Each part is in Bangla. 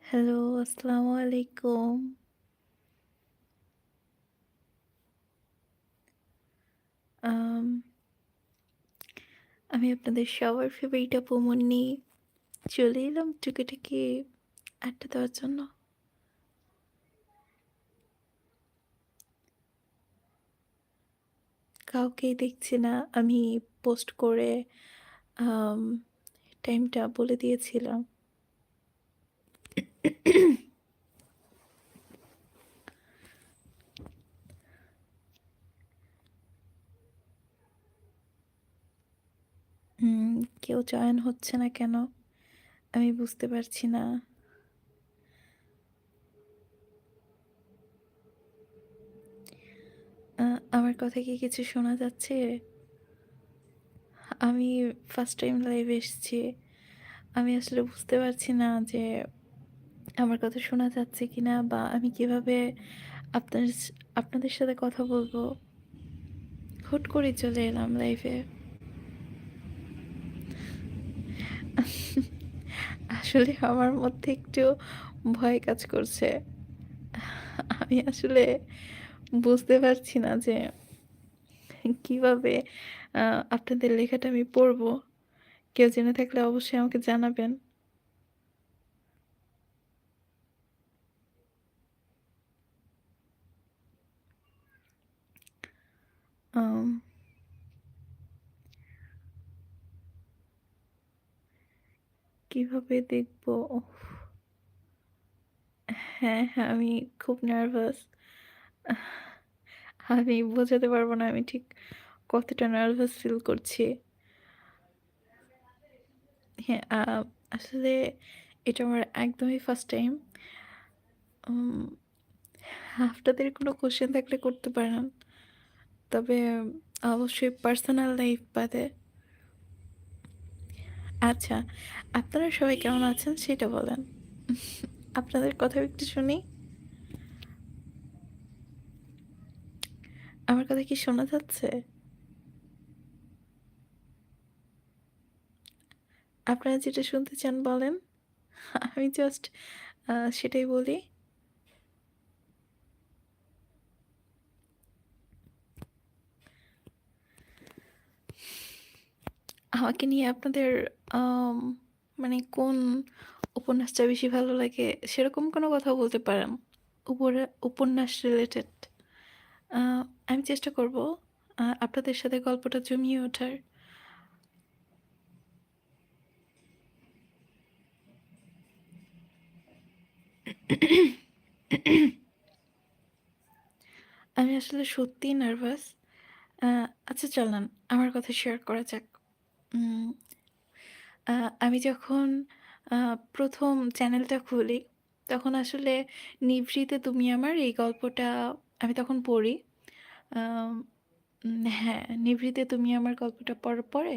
হ্যালো, আসসালামু আলাইকুম। আম আপনাদের সবার ফেভারিট মুন্নি। চলে এলাম টুকিটাকি আড্ডা দেওয়ার জন্য। কাউকেই দেখছি না। আমি পোস্ট করে টাইমটা বলে দিয়েছিলাম। কেউ জয়েন হচ্ছে না কেন? আমি বুঝতে পারছি না। আমার কথা কি কিছু শোনা যাচ্ছে? আমি ফার্স্ট টাইম লাইভে এসেছি। আমি আসলে বুঝতে পারছি না যে আমার কথা শোনা যাচ্ছে কিনা বা আমি কীভাবে আপনার আপনাদের সাথে কথা বলব? হুট করেই চলে এলাম লাইভে। আসলে আমার মধ্যে একটু ভয় কাজ করছে। আমি আসলে বুঝতে পারছি না যে কীভাবে আপনাদের লেখাটা আমি পড়ব। কেউ জেনে থাকলে অবশ্যই আমাকে জানাবেন। কীভাবে দেখব? হ্যাঁ, হ্যাঁ, আমি খুব নার্ভাস। আমি বোঝাতে পারব না আমি ঠিক কতটা নার্ভাস ফিল করছি। হ্যাঁ, আসলে এটা আমার একদমই ফার্স্ট টাইম। আপনাদের কোনো কোয়েশ্চেন থাকলে করতে পারেন। তবে অবশ্যই পার্সোনাল লাইফ বাদে। আচ্ছা, আপনারা সবাই কেমন আছেন সেটা বলেন। আপনাদের কথাও একটু শুনি। আমার কথা কি শোনা যাচ্ছে? আপনারা যেটা শুনতে চান বলেন। আমি জাস্ট সেটাই বলি। আমাকে নিয়ে আপনাদের মানে কোন উপন্যাসটা বেশি ভালো লাগে সেরকম কোনো কথা বলতে পারেন। উপন্যাস রিলেটেড। আমি চেষ্টা করব আপনাদের সাথে গল্পটা জমিয়ে ওঠার। আমি আসলে সত্যিই নার্ভাস। আচ্ছা চলেন আমার কথা শেয়ার করা যাক। আমি যখন প্রথম চ্যানেলটা খুলি, তখন আসলে 'নিভৃতে তুমি আমার' এই গল্পটা আমি তখন পড়ি। হ্যাঁ, 'নিভৃতে তুমি আমার' গল্পটা পড়ার পরে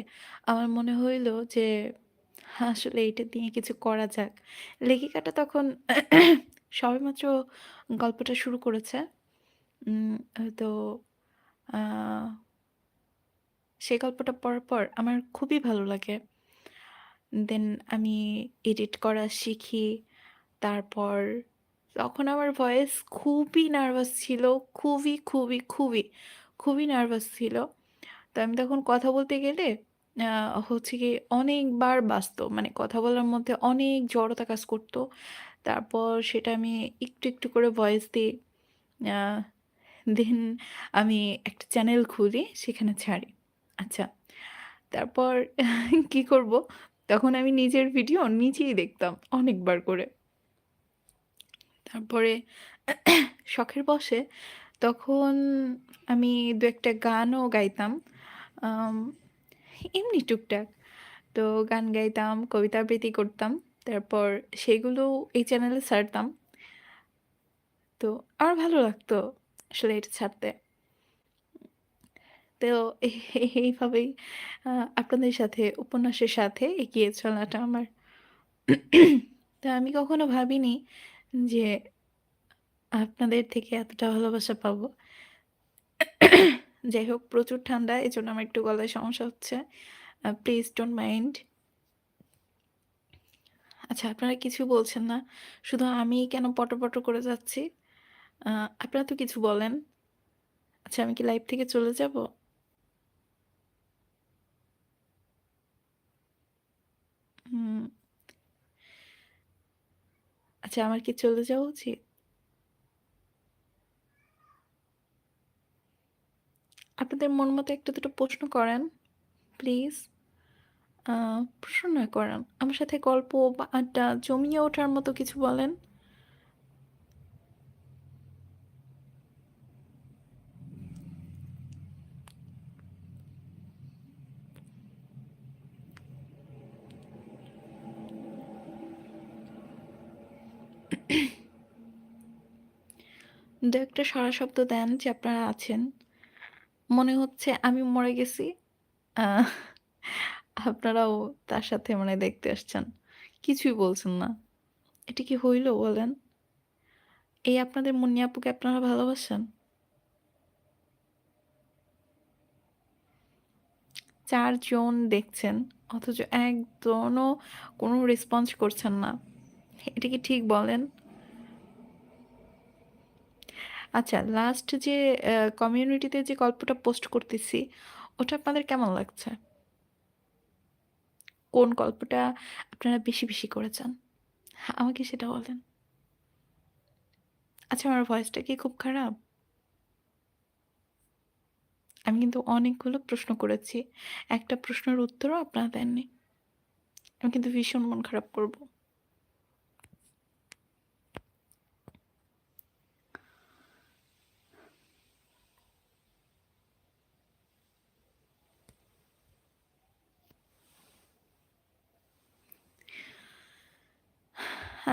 আমার মনে হইল যে আসলে এইটা দিয়ে কিছু করা যাক। লেখিকাটা তখন সবেমাত্র গল্পটা শুরু করেছে। তো সেই গল্পটা পড়ার পর আমার খুবই ভালো লাগে। দেন আমি এডিট করা শিখি। তারপর তখন আমার ভয়েস খুবই নার্ভাস ছিল। খুবই, খুবই, খুবই, খুবই নার্ভাস ছিল। তো আমি তখন কথা বলতে গেলে হচ্ছে কি অনেকবার বাজতো। মানে কথা বলার মধ্যে অনেক জড়তা কাজ করত। তারপর সেটা আমি একটু, একটু করে ভয়েস দিই। দেন আমি একটা চ্যানেল খুলি, সেখানে ছাড়ি। আচ্ছা, তারপর কি করব? তখন আমি নিজের ভিডিও নিজেই দেখতাম অনেকবার করে। তারপরে শখের বশে তখন আমি দু একটা গানও গাইতাম। এমনি টুকটাক। তো গান গাইতাম, কবিতা আবৃত্তি করতাম। তারপর সেগুলো এই চ্যানেলে ছাড়তাম। তো আমার ভালো লাগতো আসলে এটা ছাড়তে। তো এইভাবেই আপনাদের সাথে উপন্যাসের সাথে এগিয়ে চলাটা আমার। তো আমি কখনো ভাবিনি যে আপনাদের থেকে এতটা ভালোবাসা পাবো। যাই হোক, প্রচুর ঠান্ডা এই জন্য আমার একটু গলায় সমস্যা হচ্ছে। Please don't mind. আচ্ছা আপনারা কিছু বলছেন না। শুধু আমি কেন পটর করে যাচ্ছি? আপনারা তো কিছু বলেন। আচ্ছা আমি কি লাইভ থেকে চলে যাব? হুম। আচ্ছা আমার কি চলে যাওয়া উচিত? আপনাদের মন মতো একটা দুটো প্রশ্ন করেন, প্লিজ। প্রশ্ন না করেন। আমার সাথে গল্প বা আড্ডা জমিয়ে ওঠার মতো কিছু বলেন। দু একটা সাড়া শব্দ দেন যে আপনারা আছেন। মনে হচ্ছে আমি মরে গেছি। আপনারাও তার সাথে মানে দেখতে আসছেন। কিছুই বলছেন না। এটা কি হইল বলেন? এই আপনাদের মুন্নি আপুকে আপনারা ভালোবাসেন? ৪ জন দেখছেন, অথচ একজনও কোনো রেসপন্স করছেন না। এটা কি ঠিক বলেন? আচ্ছা লাস্ট যে কমিউনিটিতে যে গল্পটা পোস্ট করতেছি, ওটা আপনাদের কেমন লাগছে? কোন গল্পটা আপনারা বেশি, বেশি করেছেন? হ্যাঁ, আমাকে সেটা বলেন। আচ্ছা আমার ভয়েসটা কি খুব খারাপ? আমি কিন্তু অনেকগুলো প্রশ্ন করেছি। একটা প্রশ্নের উত্তরও আপনারা দেননি। আমি কিন্তু ভীষণ মন খারাপ করব।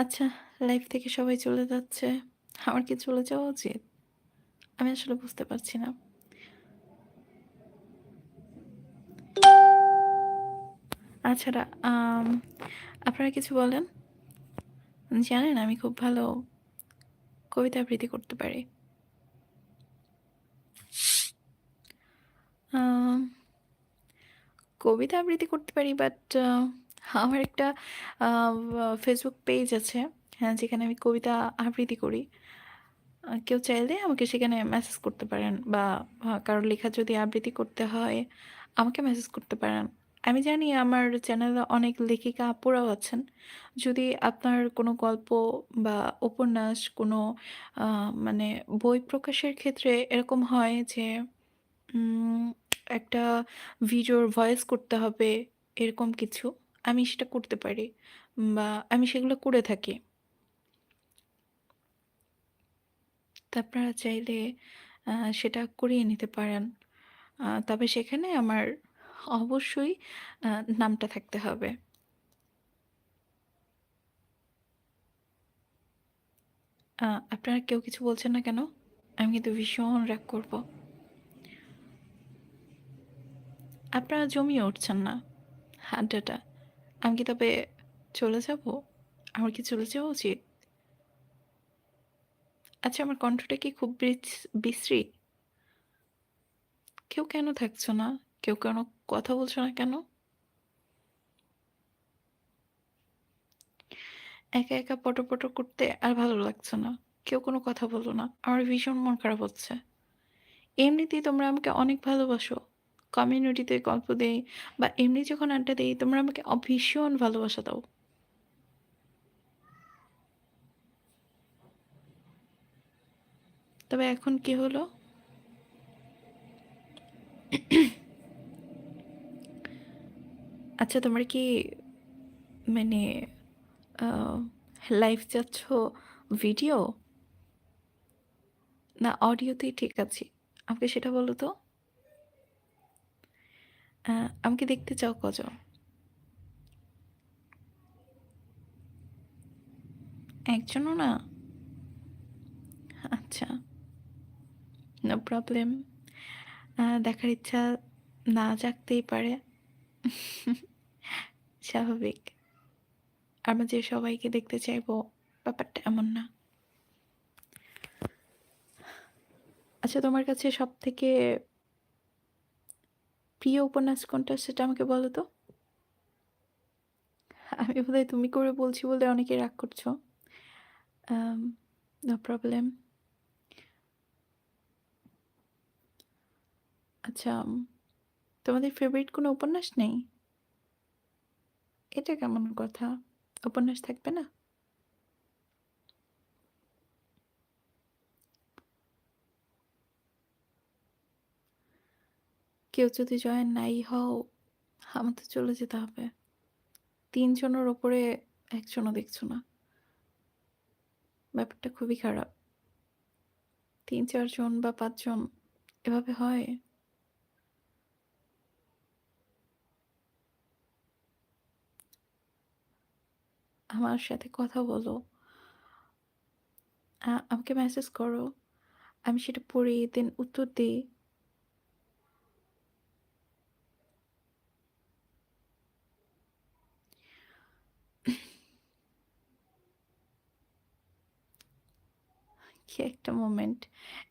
আচ্ছা লাইফ থেকে সবাই চলে যাচ্ছে। আমার কি চলে যাওয়া উচিত? আমি আসলে বুঝতে পারছি না। আচ্ছা আপনারা কিছু বলেন? জানেন আমি খুব ভালো কবিতা আবৃত্তি করতে পারি। কবিতা আবৃত্তি করতে পারি বাট আমার একটা ফেসবুক পেজ আছে। হ্যাঁ, যেখানে আমি কবিতা আবৃত্তি করি। কেউ চাইলে আমাকে সেখানে মেসেজ করতে পারেন বা আ কারও লেখা যদি আবৃত্তি করতে হয়, আমাকে মেসেজ করতে পারেন। আমি জানি আমার চ্যানেলে অনেক লেখিকা আপুরাও আছেন। যদি আপনার কোনো গল্প বা উপন্যাস কোনো মানে বই প্রকাশের ক্ষেত্রে এরকম হয় যে একটা ভিডিওর ভয়েস করতে হবে, এরকম কিছু। আমি সেটা করতে পারি বা আমি সেগুলো করে থাকি। আপনারা চাইলে সেটা করিয়ে নিতে পারেন। তবে সেখানে আমার অবশ্যই নামটা থাকতে হবে। আপনারা কেউ কিছু বলছেন না কেন? আমি কিন্তু ভীষণ রাগ করব। আপনারা জমিয়ে উঠছেন না আড্ডাটা। আমি কি তবে চলে যাব? আমার কি চলে যাওয়া উচিত? আচ্ছা আমার কণ্ঠটা কি খুব বিশ্রী? কেউ কেন থাকছো না? কেউ কেন কথা বলছো না কেন? একা, একা পটর করতে আর ভালো লাগছে না। কেউ কোনো কথা বলল না। আমার ভীষণ মন খারাপ হচ্ছে। এমনিতেই তোমরা আমাকে অনেক ভালোবাসো। কমিউনিটিতে গল্প দেই বা এমনি যখন আড্ডা দেই, তোমরা আমাকে ভীষণ ভালোবাসা দাও। তবে এখন কি হলো? আচ্ছা তোমরা কি মানে লাইভ চাচ্ছ ভিডিও? না অডিওতেই ঠিক আছে আমাকে সেটা বলো তো? আমাকে দেখতে চাও কজ একজনও না? আচ্ছা, নো প্রবলেম। দেখার ইচ্ছা না জাগতেই পারে। স্বাভাবিক। আমরা যে সবাইকে দেখতে চাইব ব্যাপারটা এমন না। আচ্ছা তোমার কাছে সবথেকে প্রিয় উপন্যাস কোনটা সেটা আমাকে বলো তো? আমি বোধহয় তুমি করে বলছি বলে অনেকে রাগ করছ। No problem. আচ্ছা, তোমাদের ফেভারিট কোনো উপন্যাস নেই? এটা কেমন কথা? উপন্যাস থাকবে না? কেউ যদি জয়েন নাই হও, আমার তো চলে যেতে হবে। ৩ জনের উপরে ১ জনও দেখছ না। ব্যাপারটা খুবই খারাপ। তিন চারজন বা পাঁচজন এভাবে হয়? আমার সাথে কথা বলো। আমাকে মেসেজ করো। আমি সেটা পড়ি, দেন উত্তর দেই। একটা মোমেন্ট।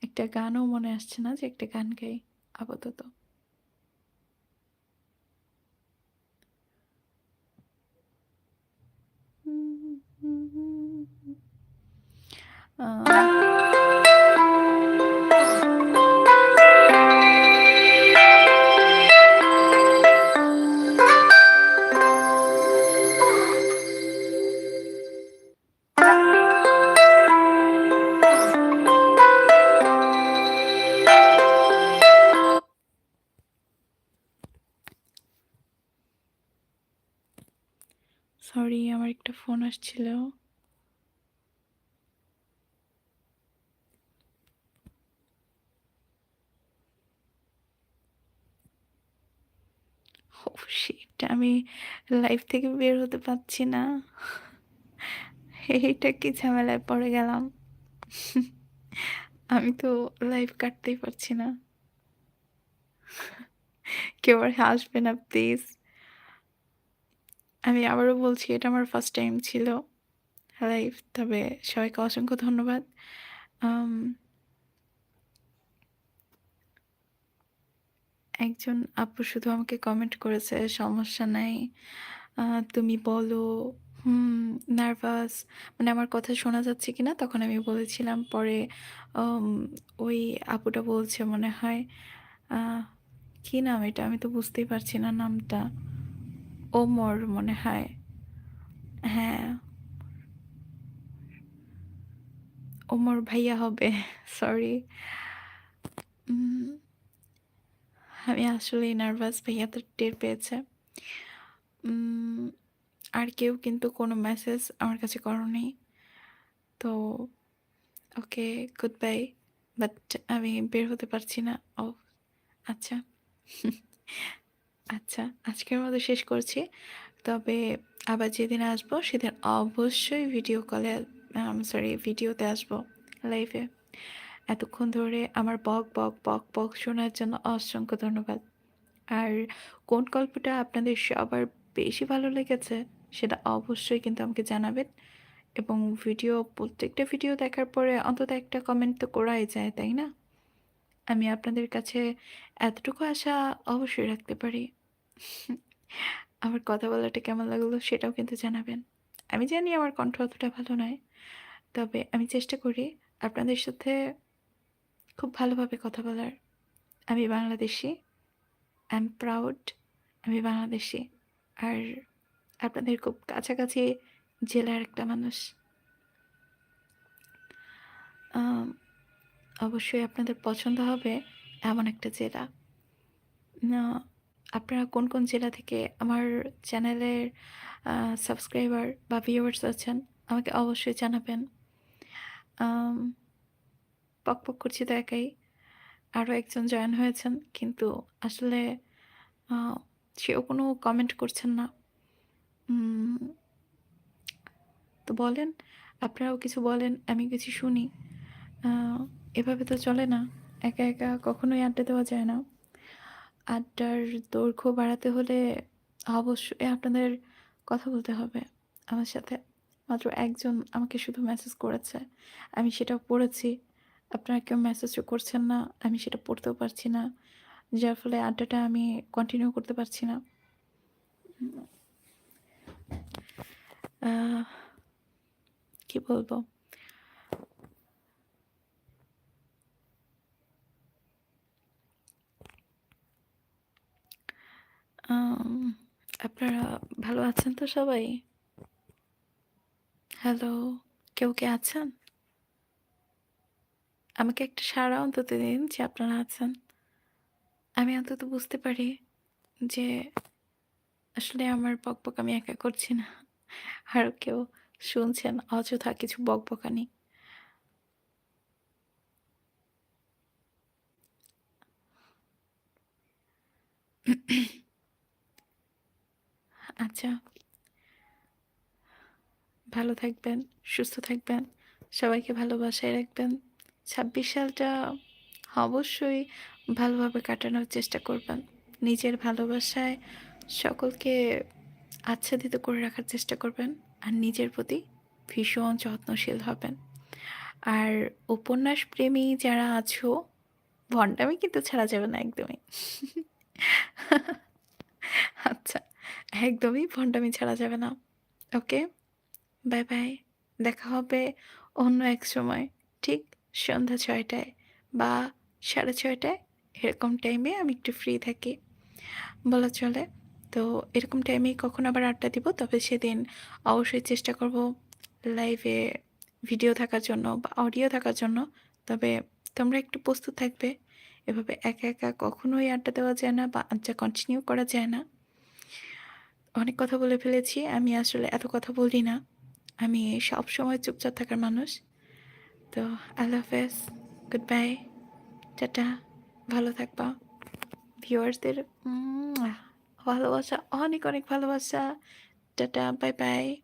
একটা গানও মনে আসছে না যে একটা গান গাই আপাতত। আ সরি আমার একটা ফোন আসছিল। ওহ আমি লাইফ থেকে বের হতে পারছি না। এইটা কি ঝামেলায় পড়ে গেলাম। আমি তো লাইভ কাটতেই পারছি না। কেউ আর হাসবে না প্লিজ। আমি আবারও বলছি এটা আমার ফার্স্ট টাইম ছিল লাইভ। তবে সবাইকে অসংখ্য ধন্যবাদ। একজন আপু শুধু আমাকে কমেন্ট করেছে, "সমস্যা নাই। তুমি বলো" হুম, নার্ভাস মানে আমার কথা শোনা যাচ্ছে কিনা তখন আমি বলেছিলাম। পরে ওই আপুটা বলছে মনে হয় কি নাম এটা? আমি তো বুঝতেই পারছি না নামটা। ওমর মনে হয়। হ্যাঁ। ওমর ভাইয়া হবে। সরি। আমি আসলেই নার্ভাস ভাইয়া তো টের পেয়েছে। আর কেউ কিন্তু কোনো মেসেজ আমার কাছে করোনি। তো ওকে, গুড বাই। বাট আমি বের হতে পারছি না। ও আচ্ছা। আচ্ছা, আজকের মতো শেষ করছি। তবে আবার যেদিন আসব সেদিন অবশ্যই ভিডিও কলে সরি ভিডিওতে আসব, লাইভে। এতক্ষণ ধরে আমার বক, বক, বক, বক শোনার জন্য অসংখ্য ধন্যবাদ। আর কোন গল্পটা আপনাদের সবার বেশি ভালো লেগেছে সেটা অবশ্যই কিন্তু আমাকে জানাবেন। এবং ভিডিও প্রত্যেকটা ভিডিও দেখার পরে অন্তত একটা কমেন্ট তো করাই যায়, তাই না? আমি আপনাদের কাছে এতটুকু আশা অবশ্যই রাখতে পারি। আমার কথা বলাটা কেমন লাগল সেটাও কিন্তু জানাবেন। আমি জানি আমার কণ্ঠ অতটা ভালো নয়। তবে আমি চেষ্টা করি আপনাদের সাথে খুব ভালোভাবে কথা বলার। আমি বাংলাদেশি আই এম প্রাউড আমি বাংলাদেশি, আর আপনাদের খুব কাছাকাছি জেলার একটা মানুষ। অবশ্যই আপনাদের পছন্দ হবে এমন একটা জেলা। আপনারা কোন, কোন জেলা থেকে আমার চ্যানেলের সাবস্ক্রাইবার বা ভিউয়ার্স আছেন আমাকে অবশ্যই জানাবেন। আম পকপক করছি তো একাই। আরও একজন জয়েন হয়েছেন কিন্তু আসলে সেও কোনো কমেন্ট করছেন না। তো বলেন, আপনারাও কিছু বলেন, আমি কিছু শুনি। এভাবে তো চলে না। একা, একা কখনোই আড্ডা দেওয়া যায় না। আড্ডার দৈর্ঘ্য বাড়াতে হলে অবশ্যই আপনাদের কথা বলতে হবে আমার সাথে। মাত্র একজন আমাকে শুধু মেসেজ করেছে। আমি সেটাও পড়েছি। আপনারা কেউ মেসেজও করছেন না। আমি সেটা পড়তেও পারছি না। যার ফলে আড্ডাটা আমি কন্টিনিউ করতে পারছি না। কি বলব? আম আপনারা ভালো আছেন তো সবাই? হ্যালো, কেউ কে আছেন? আমাকে একটা সারা অন্তত দিন যে আপনারা আছেন। আমি অন্তত বুঝতে পারি যে আসলে আমার বকবক আমি একা করছি না। আর কেউ শুনছেন অযথা কিছু বকবকানি। আচ্ছা, ভালো থাকবেন, সুস্থ থাকবেন, সবাইকে ভালোবাসায় রাখবেন। ২৬ সালটা অবশ্যই ভালোভাবে কাটানোর চেষ্টা করবেন। নিজের ভালোবাসায় সকলকে আচ্ছাদিত করে রাখার চেষ্টা করবেন। আর নিজের প্রতি ভীষণ যত্নশীল হবেন। আর উপন্যাস প্রেমী যারা আছো, ভন্ডামি কিন্তু ছাড়া যাবে না একদমই। আচ্ছা, একদমই ভন্ডামি ছাড়া যাবে না। ওকে? Bye, bye. দেখা হবে অন্য এক সময়। ঠিক সন্ধ্যা ছয়টায় বা সাড়ে ছয়টায় এরকম টাইমে আমি একটু ফ্রি থাকি বলা চলে। তো এরকম টাইমেই কখন আবার আড্ডা দিব তবে সেদিন অবশ্যই চেষ্টা করব লাইভে ভিডিও থাকার জন্য বা অডিও থাকার জন্য। তবে তোমরা একটু প্রস্তুত থাকবে। এভাবে একা, একা কখনোই আড্ডা দেওয়া যায় না বা আড্ডা কন্টিনিউ করা যায় না। অনেক কথা বলে ফেলেছি। আমি আসলে এত কথা বলি না। আমি সবসময় চুপচাপ থাকার মানুষ। তো আল্লাহ হাফেজ, গুড বাই, টাটা, ভালো থাকবা। ভিওয়ার্সদের ভালোবাসা, অনেক, অনেক ভালোবাসা। Tata, bye, bye.